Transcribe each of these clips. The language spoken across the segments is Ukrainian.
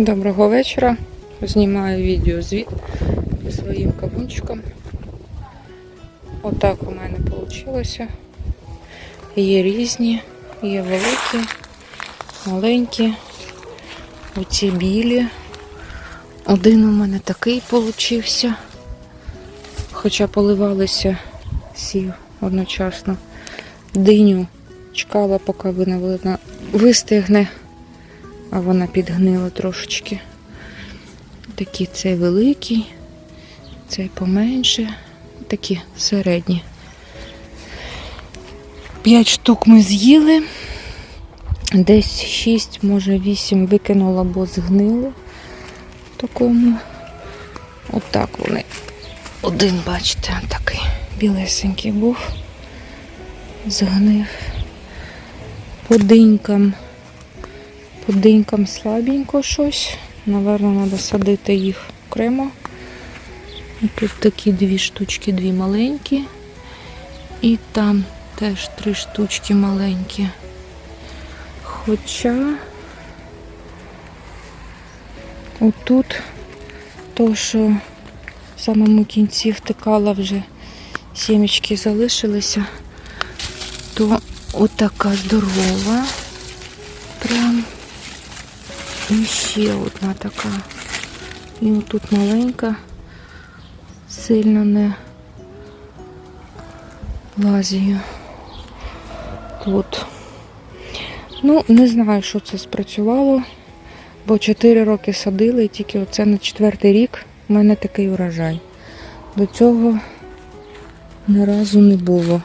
Доброго вечора. Знімаю відео звіт зі своїм кавунчиком. Отак у мене вийшло. Є різні, є великі, маленькі, оці білі. Один у мене такий получився. Хоча поливалися всі одночасно. Диню чекала, поки вона вистигне а вона підгнила трошечки. Такі цей великий, цей поменше, такі середні. П'ять штук ми з'їли, десь шість, може вісім викинула, бо згнили такому. Отак вони. Один, бачите, такий білесенький був, згнив. По динькам по динькам слабенько щось. Наверно, треба садити їх окремо. Тут такі дві штучки, дві маленькі. І там теж три штучки маленькі. Хоча отут то, що в самому кінці втикала вже сімечки залишилися, то отака здорова. Прям. І ще одна така. І отут маленька, сильно не лазію. Тут. Ну, не знаю, що це спрацювало, бо 4 роки садили і тільки оце на четвертий рік в мене такий урожай. До цього ні разу не було.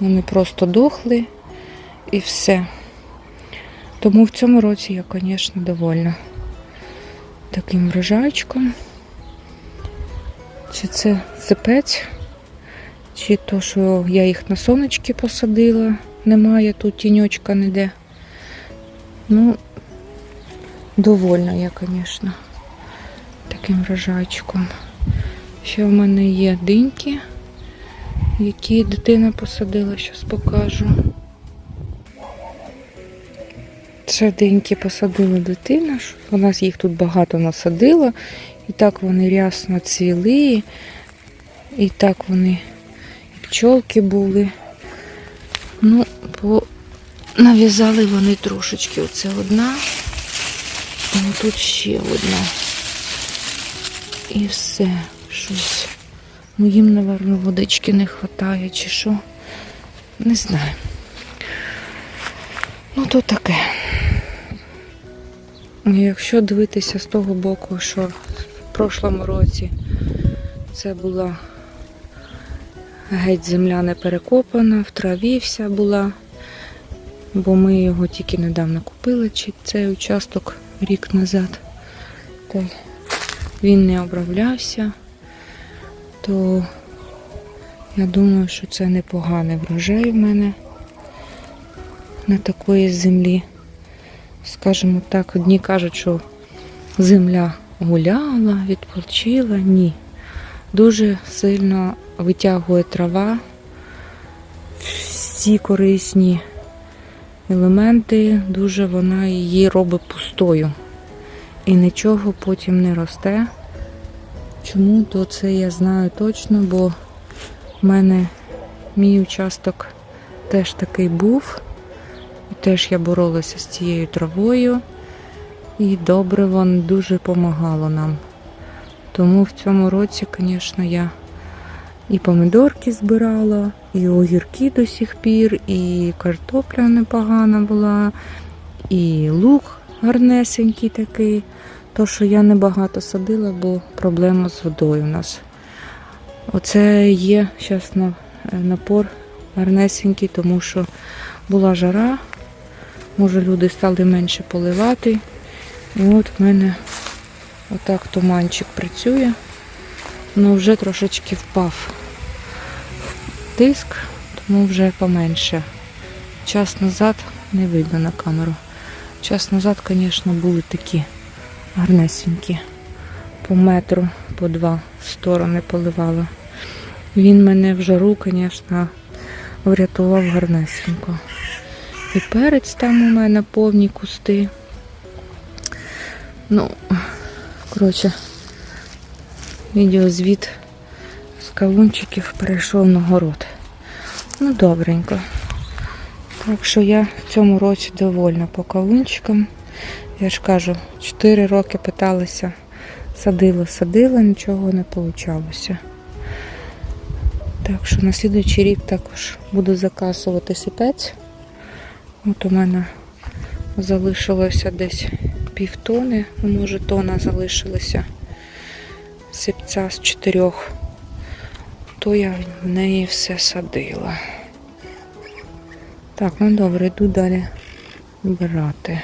Вони просто дохли і все. Тому в цьому році я, звісно, довольна таким врожайчиком. Чи це сипець, чи то, що я їх на сонечки посадила, немає тут тіньочка ніде. Ну, довольна я, звісно, таким врожайчиком. Ще в мене є диньки, які дитина посадила, зараз покажу. Це деньки посадила дитина, вона їх тут багато насадила. І так вони рясно цвіли, і так вони і пчолки були. Ну, по... нав'язали вони трошечки. Оце одна, і тут ще одна. І все, щось. Ну, їм, напевно, водички не вистачає, чи що. Не знаю. Ну, то таке. Якщо дивитися з того боку, що в прошлому році це була геть земля не перекопана, в траві вся була, бо ми його тільки недавно купили, чи цей участок рік назад, то він не оброблявся, то я думаю, що це непоганий врожай в мене на такої землі скажімо так, одні кажуть, що земля гуляла, відпочила. Ні. Дуже сильно витягує трава, всі корисні елементи, дуже вона її робить пустою. І нічого потім не росте. Чому, то це я знаю точно, бо в мене мій участок теж такий був. Теж я боролася з цією травою, і добре воно дуже допомагало нам. Тому в цьому році, звісно, я і помидорки збирала, і огірки до сих пір, і картопля непогана була, і лук гарнесенький такий. То, що я небагато садила, бо проблема з водою у нас. Оце є зараз напор гарнесенький, тому що була жара. Може люди стали менше поливати. І от в мене отак туманчик працює. Ну вже трошечки впав тиск, тому вже поменше. Час назад не видно на камеру. Час назад, звісно, були такі гарнесенькі. По метру, по два сторони поливала. Він мене в жару, звісно, врятував гарнесенько. І перець там у мене повні кусти. Ну, коротше, відеозвіт з кавунчиків перейшов на город. Ну, добренько. Так що я в цьому році довольна по кавунчикам. Я ж кажу, 4 роки питалася, садила, садила, нічого не вийшло. Так що на слідуючий рік також буду заказувати сіпець. От у мене залишилося десь півтони, ну, може тона залишилося сипця з чотирьох. То я в неї все садила. Так, ну добре, йду далі брати.